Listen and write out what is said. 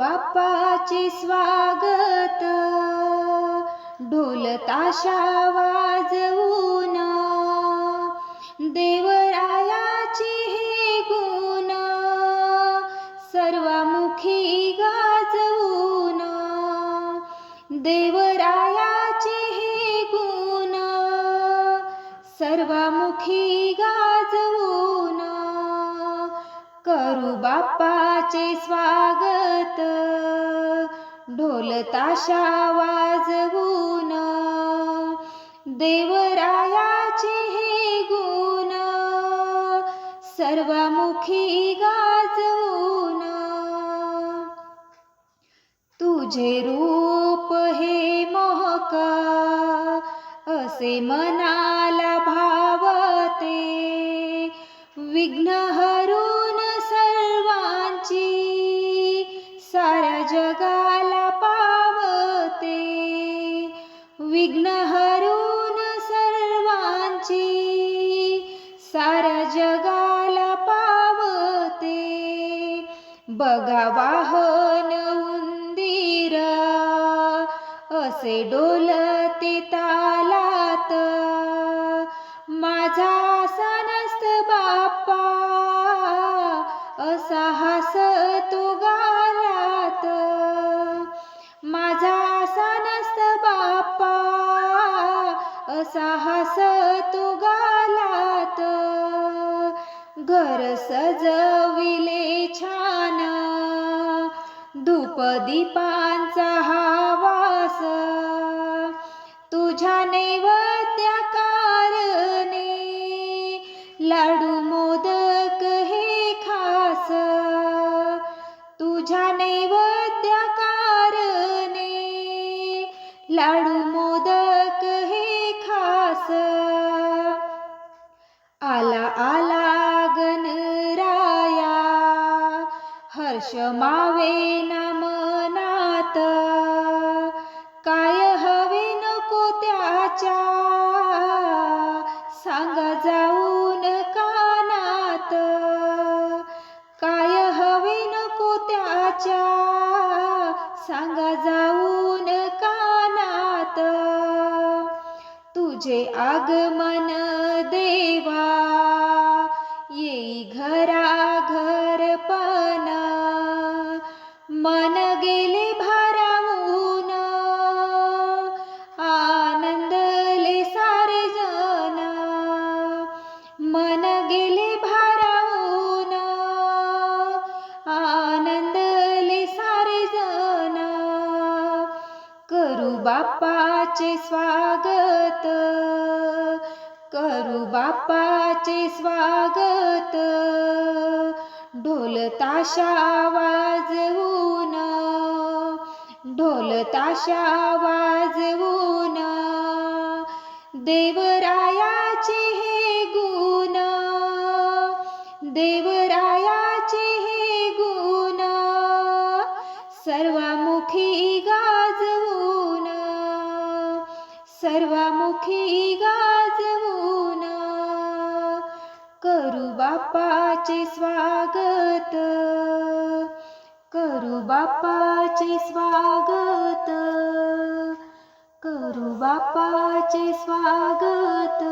बाप्पाचे स्वागत. ढोल ताशा वाजवून. देवरायाचे हे गुण. सर्वामुखी गाजवून. देवरायाचे हे गुण. सर्वामुखी गा करू बाप्पाचे स्वागत. ढोल ताशा वाजवून देवरायाचे हे गुण सर्वामुखी गाजवून. तुझे रूप हे मोहक असे मनाला भावते. विघ्न हरून सर्वांची साऱ्या जगाला पावते. बघा वाहन उंदीर असे डोलते तालात असा तू गालात. घर सजविले छान. धूप दीपांचा हा वास. तुझ्या नैवत्या कारणे लाडू मोदक हे खास. तुझ्या नैवत्या हर्ष मनात काय हवे नको त्याच्या। सांगा जाऊन कानात। काय हवे नको त्याच्या। सांगा जाऊन कानात। तुझे आगमन देवा। गेले भारावून. आनंदले सारे जण. करू बाप्पाचे स्वागत. करू बाप्पाचे स्वागत. ढोल ताशा वाजवून ढोल ताशा वाजवून देवराया देवरायाचे हे गुण सर्वामुखी गाजवून सर्वामुखी गाजवून करू बापाचे स्वागत करू बापाचे स्वागत करू बापाचे स्वागत.